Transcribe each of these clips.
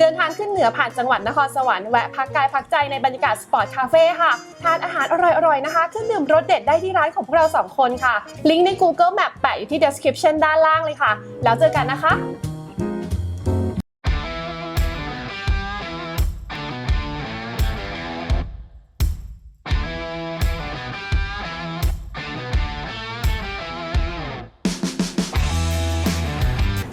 เดินทางขึ้นเหนือผ่านจังหวัดนครสวรรค์แวะพักกายพักใจในบรรยากาศสปอร์ตคาเฟ่ค่ะ ทานอาหารอร่อยๆนะคะขึ้นดื่มรสเด็ดได้ที่ร้านของพวกเรา 2 คนค่ะ ลิงก์ใน Google Map แปะอยู่ที่ description ด้านล่างเลยค่ะ แล้วเจอกันนะคะ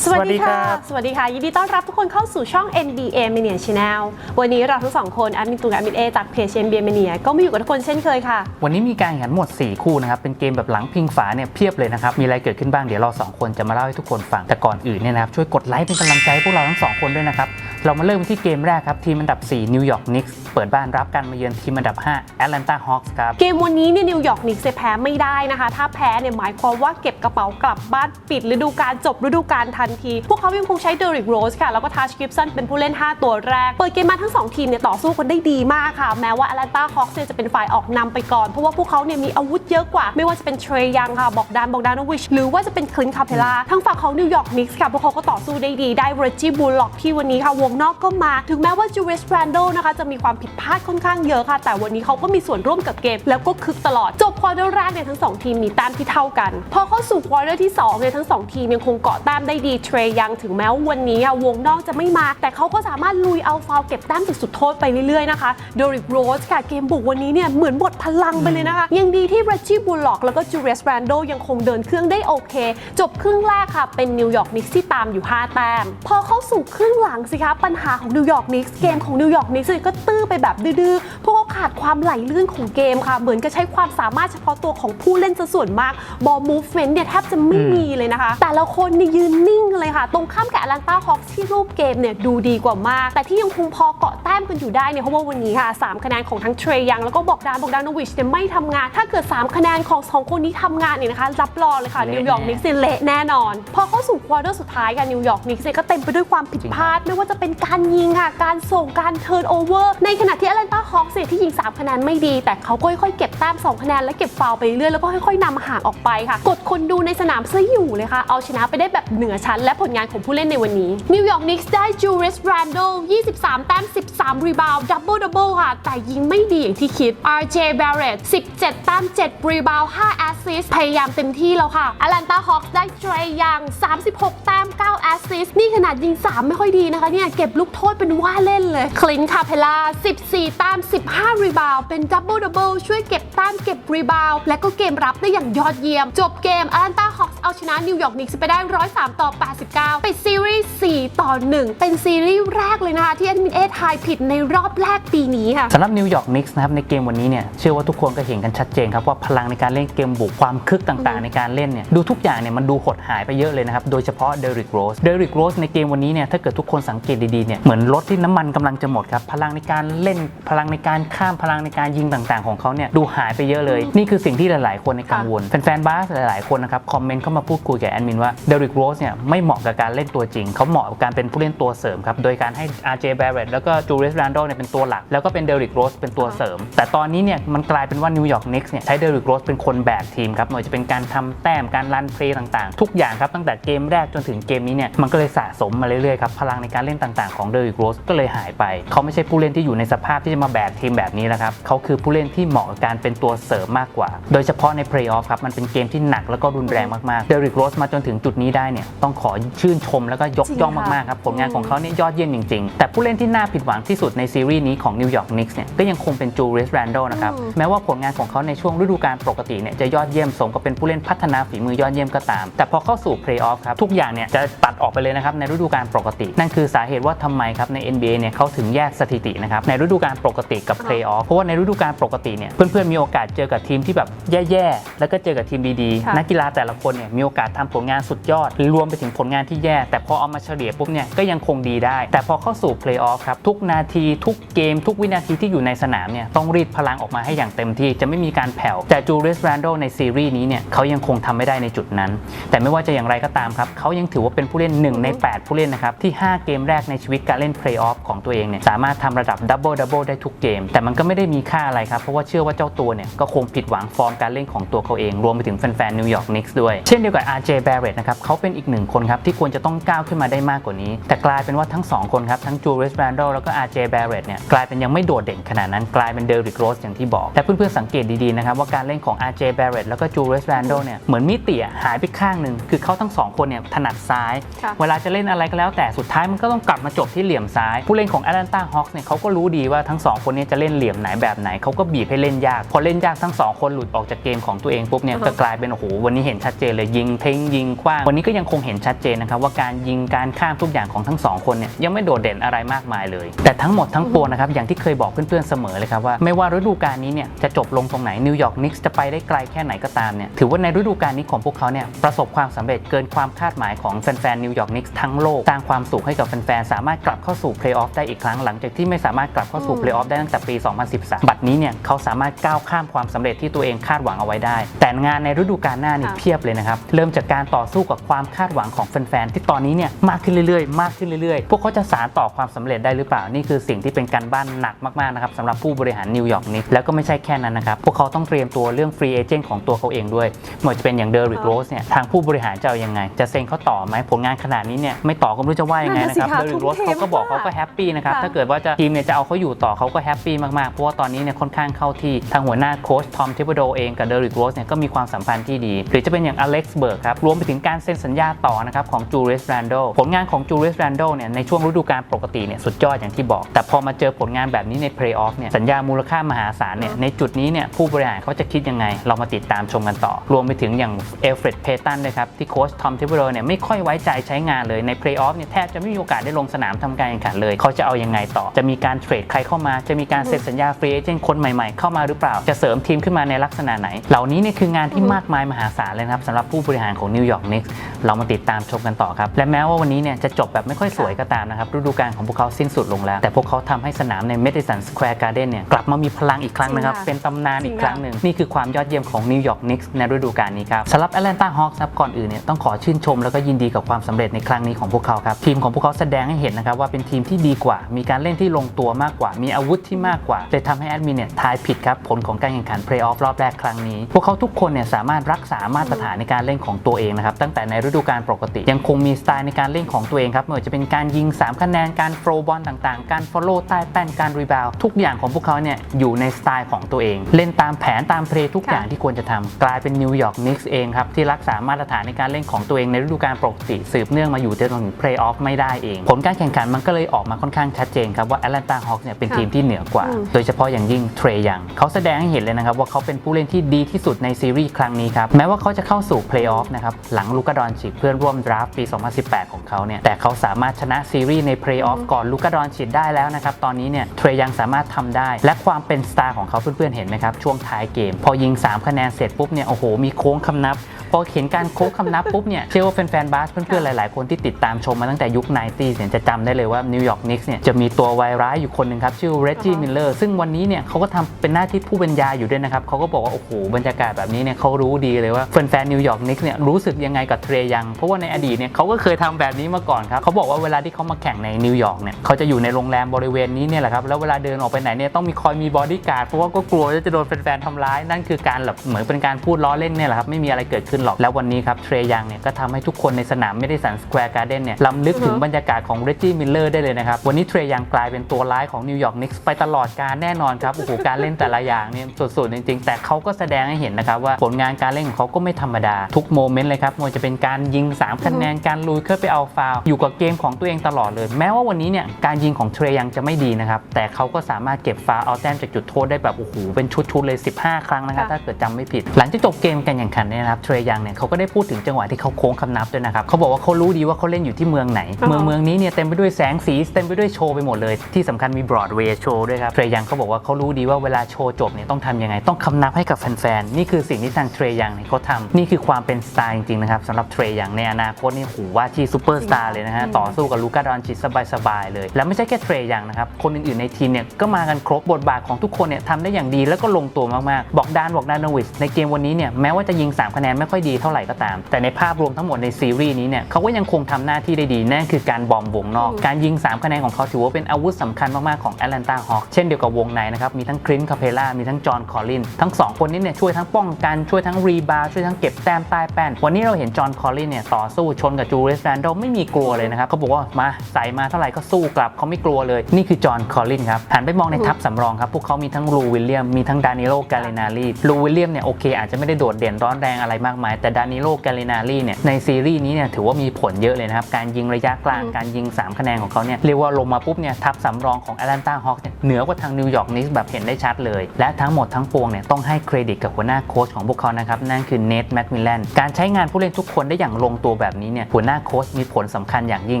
สวัสดีค่ะ สวัสดีค่ะ ยินดีต้อนรับทุกคนเข้าสู่ช่อง NBA Mania Channel วันนี้เราทั้งสองคนแอดมินตูนกับแอดมินเอจากเพจ NBA Mania ก็มาอยู่กับทุกคนเช่นเคยค่ะ วันนี้มีการแข่งขันหมด 4 คู่นะครับ เป็นเกมแบบหลังพิงฝาเนี่ยเพียบเลยนะครับ มีอะไรเกิดขึ้นบ้างเดี๋ยวเรา 2 คนจะมาเล่าให้ทุกคนฟัง แต่ก่อนอื่นเนี่ยนะครับช่วยกดไลค์เป็นกำลังใจให้พวกเราทั้ง2คนด้วยนะครับ เรามาเริ่มที่เกมแรกครับ ทีมอันดับ 4 นิวยอร์กนิกส์เปิดบ้านรับการมาเยือนทีมอันดับ5แอตแลนตาฮอคส์ครับ เกมวันนี้เนี่ยนิวยอร์กนิกส์แพ้ไม่ได้นะคะ ถ้าแพ้เนี่ยหมายความว่าเก็บกระเป๋ากลับบ้านปิดฤดูกาลจบฤดูกาลทันที พวกเขายังคงใช้เดริกโรสค่ะ แล้วก็ทัชกิฟสันเป็นผู้เล่น 5 ตัวแรก เปิดเกมมาทั้ง 2 ทีมเนี่ยต่อสู้กันได้ดีมากค่ะ แม้ว่าแอตแลนตาฮอคส์เนี่ยจะเป็นฝ่ายออกนำไปก่อน เพราะว่าพวกเขาเนี่ยมีอาวุธเยอะกว่า ไม่ว่าจะเป็นเทรยังค่ะบอกดานบอกดานวิชหรือว่าจะเป็นคลินคาเพล่าทั้งฝั่งของนิวยอร์กนิกส์ค่ะพวกเขาก็ต่อสู้ได้ดีได้เรจิบูลล็อกที่วันนี้ค่ะวงนอกก็มา ถึงแม้ว่าจูเวสแรนโดนะคะจะมีความผิดพลาดค่อนข้างเยอะค่ะ แต่วันนี้เขาก็มีส่วนร่วมกับเกม แล้วก็คึกตลอด จบควอเตอร์แรกเนี่ยทั้ง 2 ทีมมีแต้มที่เท่ากัน พอเข้าสู่ควอเตอร์ที่2เนี่ยทั้ง 2 ทีมยังคงเกาะแต้มได้ดีเทรยังถึงแม้ว่าวันนี้อะวงนอกจะไม่มา แต่เขาก็สามารถลุยเอาฟาวเก็บแต้มจากสุดโทษไปเรื่อยๆนะคะโดริกโรสค่ะเกมบุกวันนี้เนี่ยเหมือนหมดพลังไปเลยนะคะยังดีที่เรจิบูลล็อกแล้วก็จูเวสแรนโดยังคงเดินเครื่องได้โอเค จบครึ่งแรกค่ะเป็นนิวยอร์กนิกส์ที่ ตามอยู่ 5 แต้ม พอเข้าสู่ครึ่งหลังสิคะ ปัญหาของนิวยอร์กนิกส์เกมของนิวยอร์กนิกส์ก็ตื้อไปแบบดื้อๆเพราะเขาขาดความไหลลื่นของเกมค่ะ เหมือนกับใช้ความสามารถเฉพาะตัวของผู้เล่นซะส่วนมาก บอลมูฟเมนต์เนี่ยแทบจะไม่มีเลยนะคะ แต่ละคนเนี่ยยืนนิ่งเลยค่ะ ตรงข้ามกับแอตแลนตาฮอคส์ที่รูปเกมเนี่ยดูดีกว่ามาก แต่ที่ยังคงพอเกาะแต้มกันอยู่ได้เนี่ยเพราะว่าวันนี้ค่ะสามคะแนนของทั้งเทรยังแล้วก็บอกดานบอกดานวิชเนี่ยไม่ทำงาน ถ้าเกิด 3 คะแนนของสองคนนี้ทำงานเนี่ยนะคะรับรองเลยค่ะเละนิวยอร์กนิกส์เนี่ยเละแน่นอน พอเข้าสู่ควอเตอร์สุดท้ายค่ะนิวยอร์กนิกส์เนี่ยก็เต็มไปด้วยความผิดพลาด ไม่ว่าจะเป็นการยิงค่ะ การส่งการเทิร์นโอเวอร์ ในขณะที่แอตแลนตาฮอคส์เนี่ยที่ยิง 3 คะแนนไม่ดี แต่เขาก็ค่อยๆเก็บแต้ม2คะแนนและเก็บฟาวล์ไปเรื่อยแล้วก็ค่อยๆนำห่างออกไปค่ะ กดคนดูในสนามซะอยู่เลยค่ะ เอาชนะไปได้แบบเหนือชั้น และผลงานของผู้เล่นในวันนี้นิวยอร์กนิกส์ได้จูเรสแรนโด23 แต้ม 13 รีบาวด์ดับเบิลดับเบิลค่ะ แต่ยิงไม่ดีอย่างที่คิด RJ Barrett 17 แต้ม 7 รีบาวด์5แอสซิสพยายามเต็มที่แล้วค่ะแอตแลนตาฮอคส์ได้เทรยัง36 แต้ม9 แอสซิสนี่ขนาดยิง 3 ไม่ค่อยดีนะคะเนี่ย เก็บลูกโทษเป็นว่าเล่นเลย คลินคาเพล่า 14แต้ม15 รีบาวเป็นดับเบิลดับเบิลช่วยเก็บแต้มเก็บรีบาวและก็เกมรับได้อย่างยอดเยี่ยม จบเกมอัลนตาฮอก เอาชนะนิวยอร์กนิกส์ไปได้ 103 ต่อ 89ไปดซีรีส์ 4 ต่อ 1 เป็นซีรีส์แรกเลยนะคะ ที่แอดมินเอทายผิดในรอบแรกปีนี้ค่ะสำหรับนิวยอร์กนิกส์นะครับในเกมวันนี้เนี่ยเชื่อว่าทุกคนก็เห็นกันชัดเจนครับว่าพลังในการเล่นเกมบุกความคึกต่างๆ ในการเล่นเนี่ยดูทุกอย่างเนี่ยมันดูหดหายไปเยอะเลยนะครับโดยเฉพาะเดริกโรสเดริกโรสในเกมวันนี้เนี่ยถ้าเกิดทุกคนสังเกตดีๆเนี่ยเหมือนรถที่น้ำมันกำลังจะหมดครับพลังในการเล่นพลังในการข้ามพลังในการยิงต่างๆ ของเขาเนี่ยดูหายไปเยอะเลย นี่คือสิ่งที่หลายๆ คนในกังวลแฟนๆบาสหลายๆคนนะครับคอมเมนต์เข้ามาพูดคุยกับแอดมินว่าเดริกโรสเนี่ยไม่เหมาะกับการเล่นตัวจริง เขาเหมาะกับการเป็นผู้เล่นตัวเสริมครับ โดยการให้ RJ Barrett แล้วก็จูเรสแรนโดเนี่ยเป็นตัวหลัก แล้วก็เป็นเดริกโรสเป็นตัวเสริม แต่ตอนนี้เนี่ยมันกลายเป็นว่านิวยอร์กนิกส์เนี่ยใช้เดริกโรสเป็นคนแบกทีมครับไม่ว่าจะเป็นการทำแต้มการรันเพลย์ต่างๆ ทุกอย่างครับตั้งแต่เกมแรกจนถึงเกมนี้เนี่ยมันก็เลยสะสมมาเรื่อยๆครับพลังในการเล่นต่างๆของเดริกโรสก็เลยหายไป เขาไม่ใช่ผู้เล่นที่อยู่ในสภาพที่จะมาแบกทีมแบบนี้แล้วครับเขาคือผู้เล่นที่เหมาะกับการเป็นตัวเสริมมากกว่า โดยเฉพาะในเพลย์ออฟครับมันเป็นเกมที่หนักแล้วก็รุนแรงมากเดริกโรสมาจนถึงจุดนี้ได้เนี่ยต้องขอชื่นชมแล้วก็ยกย่องมากๆครับผลงานของเขาเนี่ยยอดเยี่ยมจริงๆ แต่ผู้เล่นที่น่าผิดหวังที่สุดในซีรีส์นี้ของนิวยอร์กนิกส์เนี่ยก็ยังคงเป็นจูเรสแรนโดนะครับอืมแม้ว่าผลงานของเขาในช่วงฤดูกาลปกติเนี่ยจะยอดเยี่ยมสมกับเป็นผู้เล่นพัฒนาฝีมือยอดเยี่ยมก็ตาม แต่พอเข้าสู่เพลย์ออฟครับทุกอย่างเนี่ยจะตัดออกไปเลยนะครับในฤดูกาลปกติ นั่นคือสาเหตุว่าทำไมครับใน NBA เนี่ยเขาถึงแยกสถิตินะครับในฤดูกาลปกติกับเพลย์ออฟเพราะว่าในฤดูกาลปกติเนี่ยเพื่อนๆมีโอกาสเจอกับทีมที่แบบแย่ๆแล้วก็เจอกับทีมดีค่ะๆนักกีฬาแต่ละคนเนี่ยมีโอกาสทำผลงานสุดยอด รวมไปถึงผลงานที่แย่ แต่พอเอามาเฉลี่ยปุ๊บเนี่ยก็ยังคงดีได้ แต่พอเข้าสู่เพลย์ออฟครับทุกนาทีทุกเกม ทุกวินาทีที่อยู่ในสนามเนี่ยต้องรีดพลังออกมาให้อย่างเต็มที่จะไม่มีการแผ่ว แต่จูเรสแรนโดในซีรีส์นี้เนี่ยเขายังคงทำไม่ได้ในจุดนั้น แต่ไม่ว่าจะอย่างไรก็ตามครับเขายังถือว่าเป็นผู้เล่น 1 ใน 8 ผู้เล่นนะครับที่ 5 เกมแรกในชีวิตการเล่นเพลย์ออฟของตัวเองเนี่ยสามารถทำระดับดับเบิลดับเบิลได้ทุกเกม แต่มันก็ไม่ได้มีค่าอะไรครับเพราะว่าเชื่อว่าเจ้าตัวเนี่ยก็คงผิดหวังฟอร์มการเล่นของตัวเขาเอง รวมไปถึงแฟนๆนิวยอร์กนิกส์ด้วยเชช่นเดียวกับ RJ Barrett นะครับเขาเป็นอีกหนึ่งคนครับที่ควรจะต้องก้าวขึ้นมาได้มากกว่านี้ แต่กลายเป็นว่าทั้งสองคนครับทั้ง Julius Randle แล้วก็ RJ Barrett เนี่ยกลายเป็นยังไม่โดดเด่นขนาดนั้นกลายเป็น Derrick Rose อย่างที่บอก แต่เพื่อนๆสังเกตดีๆนะครับว่าการเล่นของ RJ Barrett แล้วก็ Julius Randle เนี่ยเหมือนมิติอะหายไปข้างหนึ่งคือเขาทั้งสองคนเนี่ยถนัดซ้ายค่ะเวลาจะเล่นอะไรก็แล้วแต่สุดท้ายมันก็ต้องกลับมาจบที่เหลี่ยมซ้าย ผู้เล่นของ Atlanta Hawks เนี่ยเขาก็รู้ดีว่าทั้งสองคนเนี้จะเล่นเหลี่ยมไหนแบบไหนเขาก็บีบให้เล่นยากพอเล่นยากทั้งสองคนหลุดออกจากเกมของตัวเองปุ๊บเนี่ยอือฮะก็กลายเป็นโอ้โหวันนี้เห็นชัดเจนเลยยิงทิ้งยิงคว้าง วันนี้ก็ยังคงเห็นชัดเจนนะครับว่าการยิงการข้ามทุกอย่างของทั้งสองคนเนี่ยยังไม่โดดเด่นอะไรมากมายเลย แต่ทั้งหมดทั้งปวงนะครับอย่างที่เคยบอกเพื่อนๆเสมอเลยครับว่าไม่ว่าฤดูกาลนี้เนี่ยจะจบลงตรงไหนนิวยอร์กนิกส์จะไปได้ไกลแค่ไหนก็ตามเนี่ยถือว่าในฤดูกาลนี้ของพวกเขาเนี่ยประสบความสำเร็จเกินความคาดหมายของแฟนๆนิวยอร์กนิกส์ทั้งโลกสร้างความสุขให้กับแฟนๆสามารถกลับเข้าสู่เพลย์ออฟได้อีกครั้งหลังจากที่ไม่สามารถกลับเข้าสู่เพลย์ออฟได้ตั้งแต่ปี 2013 บัดนี้เนี่ยเขาสามารถก้าวข้ามความสำเร็จที่ตัวเองคาดหวังเอาไว้ได้ แต่งานในฤดูกาลหน้านี่เพียบเลยนะครับเริ่มจากการต่อสู้กับความคาดหวังของแฟนๆที่ตอนนี้เนี่ยมากขึ้นเรื่อยๆ มากขึ้นเรื่อยๆ พวกเขาจะสานต่อความสำเร็จได้หรือเปล่านี่คือสิ่งที่เป็นการบ้านหนักมากๆนะครับสำหรับผู้บริหารนิวยอร์กนิกส์แล้วก็ไม่ใช่แค่นั้นนะครับพวกเขาต้องเตรียมตัวเรื่องฟรีเอเจนต์ของตัวเขาเองด้วยไม่ว่าจะเป็นอย่างเดอริกโรสเนี่ยทางผู้บริหารจะเอายังไง จะเซ็นเขาต่อไหมผลงานขนาดนี้เนี่ยไม่ต่อก็ไม่รู้จะว่ายังไงนะครับนั่นเดน่ะสิอริกโรสค่ะเขาก็บอกทุ่มเทเขาก็แฮปปี้นะครับค่ะถ้าเกิดว่าจะทีมเนี่ยจะเอาเขาอยู่ต่อเขาก็แฮปปี้มากๆเพราะว่าตอนนี้เนี่ยค่อนข้างเข้าที่ทางหัวหน้าโค้ชทอมทิปโดเองกับเดอริกโรสเนี่ยก็มีความสัมพันธ์ที่ดี หรือจะเป็นอย่างอเล็กซ์เบิร์กครับรวมไปถึงการเซ็นสัญญาต่อนะครับของจูเลียสแรนโดผลงานของจูเลียสแรนโดเนี่ยในช่วงฤดูกาลปกติเนี่ยสุดยอดอย่างที่บอก แต่พอมาเจอผลงานแบบนี้ในเพลย์ออฟเนี่ยสัญญามูลค่ามหาศาลเนี่ยในจุดนี้เนี่ยผู้บริหารเขาจะคิดยังไง เรามาติดตามชมกันต่อ รวมไปถึงอย่างเอลเฟรดเพตันด้วยครับที่โค้ชทอมทิปโดเนี่ยไม่ค่อยไว้ใจใช้งานเลยในเพลย์ออฟเนี่ยแทบจะไม่มีโอกาสได้ลงสนามทำการแข่งขันเลย เขาจะเอายังไงต่อ จะมีการเทรดใครเข้ามา จะมีการเซ็นสัญญาฟรีเอเจนต์คนใหม่ๆเข้ามาหรือเปล่า จะเสริมทีมขึ้นมาในลักษณะไหน เหล่านี้เนี่ยคืองานที่มากมายมหาศาลเลยนะครับสำหรับผูบริหารของนิวยอร์กนิกส์เรามาติดตามชมกันต่อครับ และแม้ว่าวันนี้เนี่ยจะจบแบบไม่ค่อยสวยก็ตามนะครับฤดูกาลของพวกเขาสิ้นสุดลงแล้ว แต่พวกเขาทำให้สนามใน Madison Square Garden เนี่ยกลับมามีพลังอีกครั้งนะครับจริงค่ะเป็นตำนานอีกจริงครั้งหนึ่งนี่คือความยอดเยี่ยมของนิวยอร์กนิกส์ในฤดูกาลนี้ครับสำหรับ Atlanta Hawks ครับก่อนอื่นเนี่ยต้องขอชื่นชมแล้วก็ยินดีกับความสำเร็จในครั้งนี้ของพวกเขาครับทีมของพวกเขาแสดงให้เห็นนะครับว่าเป็นทีมที่ดีกว่า มีการเล่นที่ลงตัวมากกว่า มีอาวุธที่มากกว่าเลยทำให้แอดมินเนี่ยทายผิดครับผลของการแข่งขันเพลย์ออฟรอบแรกครั้งนี้พวกเขาทุกคนเนี่ยสามารถรักษามาตรฐานในการเล่นของตัวเองนะครับตั้งแต่ในฤดูกาลปกติ ยังคงมีสไตล์ในการเล่นของตัวเองครับไม่ว่าจะเป็นการยิง 3 คะแนนการโฟลบอลต่างๆ การฟอลโล่ใต้แป้นการรีบาวทุกอย่างของพวกเขาเนี่ยอยู่ในสไตล์ของตัวเอง เล่นตามแผนตามเพลย์ทุกอย่างค่ะที่ควรจะทำกลายเป็นนิวยอร์กนิกส์เองครับที่รักษามาตรฐานในการเล่นของตัวเองในฤดูกาลปกติสืบเนื่องมาอยู่จนถึงเพลย์ออฟไม่ได้เอง ผลการแข่งขันมันก็เลยออกมาค่อนข้างชัดเจนครับว่า Atlanta Hawks เนี่ยเป็นค่ะทีมที่เหนือกว่าอืมโดยเฉพาะอย่างยิ่งเทรยังเขาแสดงให้เห็นเลยนะครับว่าเขาเป็นผู้เล่นที่ดีที่สุดในซีรีส์ครั้งนี้ครับแม้ว่าเขาจะเข้าสู่เพลย์ออฟนะครับหลังลูกาดอนชิดเพื่อนร่วมดราฟต์ปี 2018 ของเขาเนี่ยแต่เขาสามารถชนะซีรีส์ในเพลย์ออฟก่อนลูกาดอนชิดได้แล้วนะครับตอนนี้เนี่ยเทรยังสามารถทำได้ และความเป็นสตาร์ของเขาเพื่อนๆเห็นไหมครับช่วงท้ายเกม พอยิง 3 คะแนนเสร็จปุ๊บเนี่ยโอ้โหมีโค้งคำนับ อเห็นการโค้งคำนับปุ๊บเนี่ยเชื่อว่าแฟนๆบาสเพื่อนๆหลายๆคนที่ติดตามชมมาตั้งแต่ยุค 90เนี่ยจะจำได้เลยว่านิวยอร์กนิกส์เนี่ยจะมีตัววายร้ายอยู่คนหนึ่งครับ ชื่อเร g จี้อ่มิลเลอร์ซึ่งวันนี้เนี่ยเขาก็ทำเป็นหน้าที่ผู้บรรยายอยู่ด้วยนะครับเขาก็บอกว่า โอ้โห บรรยากาศแบบนี้เนี่ยเขารู้ดีเลยว่าแฟนๆนิวยอร์กนิกส์เนี่ยรู้สึกยังไงกับเทรยัง เพราะว่าในอดีตเนี่ยเขาก็เคยทำแบบนี้มาก่อนครับเขาบอกว่าเวลาที่เขามาแข่งในนิวยอร์กเนี่ยเขาจะอยู่ในโรงแรมบริเวณนี้เนี่ยแหละครับแล้วเวลาเดินออกไปไหนเนี่ยต้องมีคอยมีบอดี้การ์ดเพราะว่าก็กลัวจะโดนแฟนๆทำร้ายนั่นคือการแบบเหมือนเป็นการพูดล้อเล่นเนี่ยแหละครับไม่มีอะไรเกิดขึ้นหรอก แล้ววันนี้ครับเทรยังเนี่ยก็ทำให้ทุกคนในสนามไม่ได้สันสแควร์การ์เด้นเนี่ยลำลึกถึงอือฮึบรรยากาศของเร g จี้มิลเลอร์ได้เลยนะครับ วันนี้เทรยังกลายเป็นตัวร้ายของนิวยอร์กนิกส์ไปตลอดการแน่นอนครับโอ้โหการเล่นแต่ละอย่างเนี่ยสุดๆจริงๆ แต่เขาก็แสดงให้เห็นนะครับว่าผลงานการเล่นของเขาก็ไม่ธรรมดา ทุกโมเมนต์เลยครับไมันจะเป็นการยิง 3 คะแนนการลุยเข้าไปเอาฟาวล์อยู่กับเกมของตัวเองตลอดเลย แม้ว่าวันนี้เนี่ยการยิงของเทรยังจะไม่ดีนะครับแต่เขาก็สามารถเก็บฟาวล์เอาแต้มจากจุดโทษได้แบบโอ้โหเป็นชุดๆเลย 15 ครั้งนะครับค่ะถ้าเกิดจำไม่ผิด หลังจากจบเกมการแข่งขันเนี่ยนะครับเทรยังเนี่ยเขาก็ได้พูดถึงจังหวะที่เขาโค้งคำนับด้วยนะครับเขาบอกว่าเขารู้ดีว่าเขาเล่นอยู่ที่เมืองไหนอ๋อเมืองเมืองนี้เนี่ยเต็มไปด้วยแสงสีเต็มไปด้วยโชว์ไปหมดเลย ที่สำคัญมีบรอดเวย์โชว์ด้วยครับเทรยังเขาบอกว่าเขารู้ดีว่าเวลาโชว์จบเนี่ยต้องทำยังไงต้องคำนับให้กับแฟนๆนี่คือสิ่งที่ทางเทรยังเนี่ยเขาทำนี่คือความเป็นสไตล์จริงๆนะครับสำหรับเทรยังในอนาคตนี่หูว่าที่ซูเปอร์สตาร์เลยนะฮะอืมต่อสู้กับลูก้าดอนชิตสบายๆเลย แล้วไม่ใช่แค่เทรยังนะครับคนอื่นๆในทีมเนี่ยก็มากันครบบทบาทของทุกคนเนี่ยทำได้อย่างดีแล้วก็ลงตัวมากๆบอกดานบอกดานโนวิชในเกมวันนี้เนี่ยแม้ว่าจะยิงสามคะแนนไม่ค่อยอยดีเท่าไหร่ก็ตาม แต่ในภาพรวมทั้งหมดในซีรีส์นี้เนี่ยเขาก็ยังคงทำหน้าที่ได้ดีนั่นคือการบอมวงนอกอืมการยิง 3 คะแนนของเขาถือว่าเป็นอาวุธสำคัญมาก ๆ ของแอตแลนตาฮอคเช่นเดียวกับวงในนะครับ มีทั้งครินคาเพล่ามีทั้งจอห์นคอลลิน ทั้ง 2 คนนี้เนี่ยช่วยทั้งป้องกันช่วยทั้งรีบาวด์ช่วยทั้งเก็บแต้มใต้แป้น วันนี้เราเห็นจอห์นคอลลินเนี่ยต่อสู้ชนกับจูเรสแรนดอลไม่มีกลัวเลยนะครับเขาบอกว่ามาใส่มาเท่าไหร่ก็สู้กลับเขาไม่กลัวเลยนี่คือจอห์นคอลลินครับหันไปมองในทัพสำรองครับพวกเขามีทั้งลูวิลเลียมมีทั้งดานิโลกาเลนารีลูวิลเลียมเนี่ยโอเคอาจจะไม่ได้โดดเด่นร้อนแรงอะไรมากมาย แต่ดานิโลกาเลนารีเนี่ยในซีรีส์นี้เนี่ยถือว่ามีผลเยอะเลยนะครับ การยิงระยะกลางอืมการยิง 3 คะแนนของเขาเนี่ยเรียกว่าลงมาปุ๊บเนี่ยทัพสำรองของแอตแลนตาฮอคเนี่ยเหนือกว่าทางนิวยอร์กนิกส์แบบเห็นได้ชัดเลย และทั้งหมดทั้งปวงเนี่ยต้องให้เครดิตกับหัวหน้าโค้ชของพวกเขานะครับนั่นคือเนทแมคมิลแลนการใช้งานผู้เล่นทุกคนได้อย่างลงตัวแบบนี้เนี่ยหัวหน้าโค้ชมีผลสำคัญอย่างยิ่ง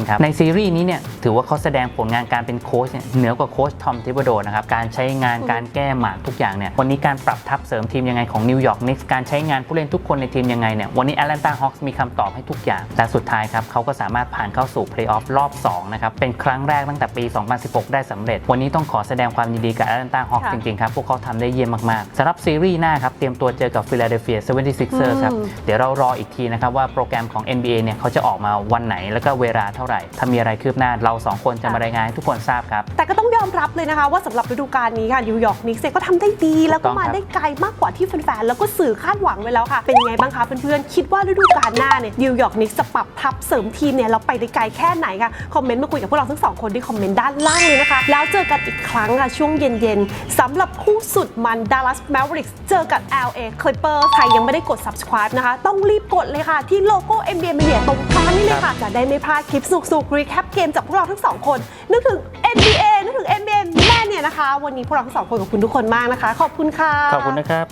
ครับในซีรีส์นี้เนี่ยถือว่าเขาแสดงผลงานการเป็นโค้ชเนี่ยเหนือกว่าโค้ชทอมทิบโดนะครับการใช้งานการแก้หมากทุกอย่างเนี่ยวันนี้การปรับทัพเสริมทีมยังไงของนิวยอร์กนิกส์การใช้งานผู้เล่นทุกคนในทีมยังไงเนี่ยวันนี้แอตแลนตาฮอคส์มีคำตอบให้ทุกอย่างและสุดท้ายครับเขาก็สามารถผ่านเข้าสู่เพลย์ออฟรอบสองนะครับ เป็นครั้งแรกตั้งแต่ปี 2016 ได้สำเร็จ วันนี้ต้องขอแสดงความยินดีกับแอตแลนตาฮอคส์ค่ะจริง ๆ ครับ พวกเขาทำได้เยี่ยมมาก ๆสำหรับซีรีส์หน้าครับ เตรียมตัวเจอกับฟิลาเดลเฟีย 76ers ครับอืมเดี๋ยวเรารออีกทีนะครับ ว่าโปรแกรมของ NBA เนี่ยเขาจะออกมาวันไหนแล้วก็เวลาเท่าไหร่ ถ้ามีอะไรคืบหน้าเราสองคนจะมารายงานให้ทุกคนทราบครับแต่ก็ต้องยอมรับเลยนะคะว่าสำหรับฤดูกาลนี้ค่ะนิวยอร์กนิกส์ก็ทำได้ดี แล้วก็ถูกต้องมาครับได้ไกลมากกว่าที่แฟนๆแล้วก็สื่อคาดหวังไว้แล้วค่ะเป็นยังไงบ้างคะเพื่อนๆ คิดว่าฤดูกาลหน้าเนี่ยนิวยอร์กนิกส์จะปรับทัพเสริมทีมเนี่ยเราไปได้ไกลแค่ไหนคะคอมเมนต์มาคุยกับพวกเราทั้งสองคนที่คอมเมนต์ด้านล่างเลยนะคะ แล้วเจอกันอีกครั้งค่ะช่วงเย็นๆสำหรับคู่สุดมัน Dallas Mavericks เจอกับ LA Clippers ใครยังไม่ได้กด subscribe นะคะ ต้องรีบกดเลยค่ะ ที่โลโก้ NBA Media ตรงกลางนี่เลยค่ะ จะได้ไม่พลาดคลิปสุกๆ recap เกมจากพวกเราทั้งสองคน นึกถึง NBA นึกถึง NBA แม่เนี่ยนะคะ วันนี้พวกเราทั้งสองคนขอบคุณทุกคนมากนะคะ ขอบคุณค่ะ ขอบคุณนะครับ